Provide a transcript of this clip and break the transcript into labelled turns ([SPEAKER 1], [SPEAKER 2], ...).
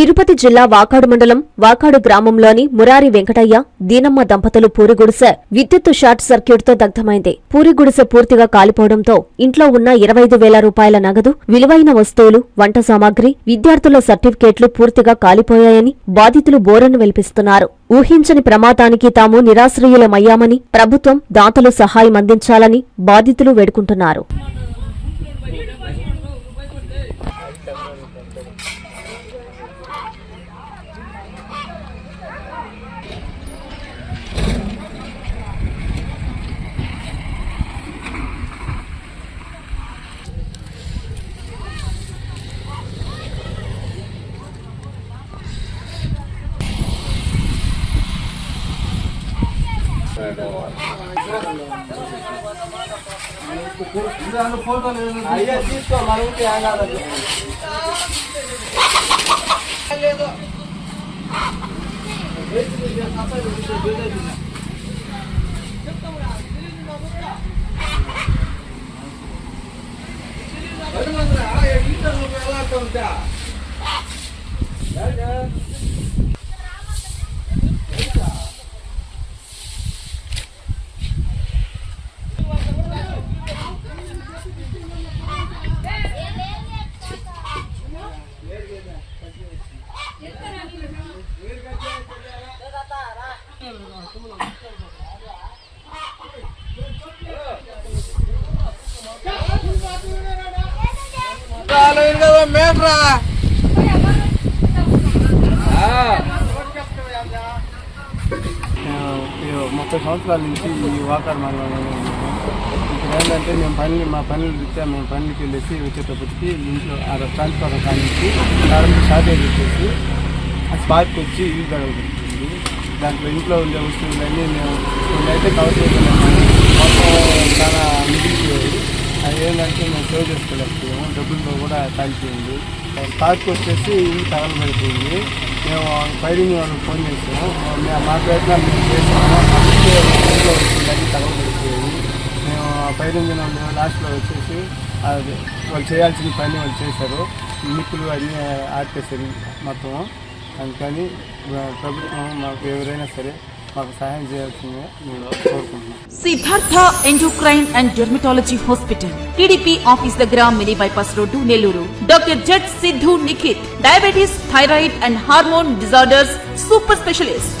[SPEAKER 1] తిరుపతి జిల్లా వాకాడు మండలం వాకాడు గ్రామంలోని మురారి వెంకటయ్య దీనమ్మ దంపతులు పూరిగుడిసె విద్యుత్తు షార్ట్ సర్క్యూట్తో దగ్ధమైంది. పూరిగుడిసె పూర్తిగా కాలిపోవడంతో ఇంట్లో ఉన్న ఇరవై వేల రూపాయల నగదు విలువైన వస్తువులు వంట సామాగ్రి విద్యార్థుల సర్టిఫికేట్లు పూర్తిగా కాలిపోయాయని బాధితులు బోరను వెల్పిస్తున్నారు. ఊహించని ప్రమాదానికి తాము నిరాశ్రయులమయ్యామని ప్రభుత్వం దాతలు సహాయం అందించాలని బాధితులు వేడుకుంటున్నారు.
[SPEAKER 2] అయ్యా తీసుకో మనకి కదా మేట్రా ముప్పై సంవత్సరాల నుంచి ఈ వాకర్ మండలంలోనే ఇక్కడ ఏంటంటే మేము పని మా పనులు ఇచ్చా మేము పనులకి వెళ్ళేసి వచ్చేటప్పటికి ఇంట్లో ఆ ట్రాన్స్ఫర్ కానించి కరెంట్ షార్టేజ్ వచ్చేసి ఆ స్పార్క్ వచ్చి ఇల్లు గడవబడుతుంది దాంట్లో ఇంట్లో ఉండే వస్తువులన్నీ మేము కొన్ని అయితే కవర్ చేయగలము మొత్తం చాలా అది ఏంటంటే మేము సేవ్ చేసుకోలేకపోయాము. డబ్బులతో కూడా కాలిపోయింది స్పార్క్ వచ్చేసి ఇల్లు తగలబడిపోయింది. మేము ఫైరింగ్ వాళ్ళకి ఫోన్ చేసాము. మేము మా ప్రయత్నాలు మేము చేసాము. ఇంట్లో వచ్చిందని తగలబడిపోయాయి మేము ఫైరింగ్ వాళ్ళు లాస్ట్లో వచ్చేసి అది వాళ్ళు చేయాల్సిన పని వాళ్ళు చేశారు. నిప్పులు అన్నీ ఆర్పేశారు మొత్తం. అందుకని ప్రభుత్వం మాకు ఎవరైనా సరే మాకు సహాయం చేయాల్సిందిగా మేము కోరుకుంటున్నాం
[SPEAKER 3] Siddhartha endocrine and dermatology hospital TDP office దగ్గర mini bypass road Nellore. Doctor Z Siddhu Nikhit diabetes thyroid and hormone disorders super specialist